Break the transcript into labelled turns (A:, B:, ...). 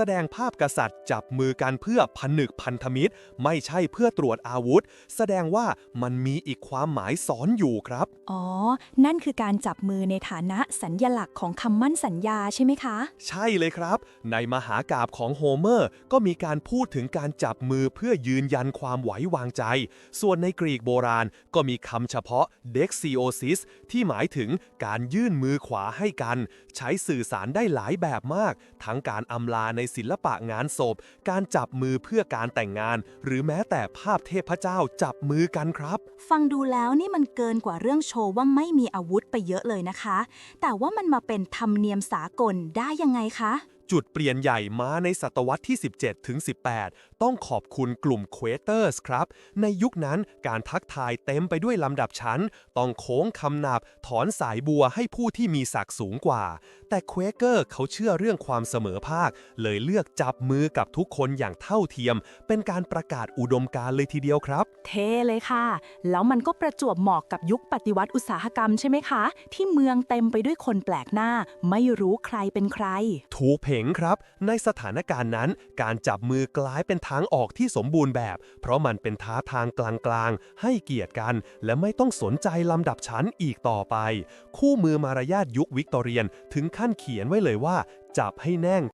A: แสดงภาพกษัตริย์จับมือกันเพื่อผนึกพันธมิตร ไม่ใช่เพื่อตรวจอาวุธ แสดงว่ามันมีอีกความหมายซ้อนอยู่ครับ
B: อ๋อ นั่นคือการจับมือในฐานะสัญญลักษณ์ของคำมั่นสัญญาใช่ไหมคะ
A: ใช่เลยครับ ในมหากาบของโฮเมอร์ก็มีการพูดถึงการจับมือเพื่อยืนยันความไว้วางใจ ส่วนในกรีกโบราณก็มีคำเฉพาะ dexiosis ที่หมายถึงการยื่นมือขวาให้กัน ใช้สื่อสารได้หลายแบบมาก ทั้งการอำลาในศิลปะงานศพ การจับมือเพื่อการแต่งงาน หรือแม้แต่ภาพเทพเจ้าจับมือกันครับ
C: ฟังดูแล้วนี่มันเกินกว่าเรื่องโชว์ว่าไม่มีอาวุธไปเยอะเลยนะคะ แต่ว่ามันมาเป็นธรรมเนียมสากลได้ยังไงคะ
A: จุดเปลี่ยนใหญ่มาในศตวรรษที่ 17 ถึง 18 ต้องขอบคุณกลุ่มเควเตอร์สครับ ในยุคนั้นการทักทายเต็มไปด้วยลำดับชั้น ต้องโค้งคำนับ ถอนสายบัวให้ผู้ที่มีศักดิ์สูงกว่า แต่เควเกอร์เขาเชื่อเรื่องความเสมอภาค เลยเลือกจับมือกับทุกคนอย่างเท่าเทียม เป็นการประกาศอุดมการณ์เลยทีเดียวครับ
B: เท่เลยค่ะ แล้วมันก็ประจวบเหมาะกับยุคปฏิวัติอุตสาหกรรมใช่ไหมคะ ที่เมืองเต็มไปด้วยคนแปลกหน้า ไม่รู้ใครเป็นใคร
A: ถูกเพ่งครับ ในสถานการณ์นั้น การจับมือกลายเป็นทางออกที่สมบูรณ์แบบ เพราะมันเป็นท้าทางกลางๆ ให้เกียรติกัน และไม่ต้องสนใจลำดับชั้นอีกต่อไป คู่มือมารยาทยุควิกตอเรียนถึงขั้นเขียนไว้เลยว่า จับให้แน่ง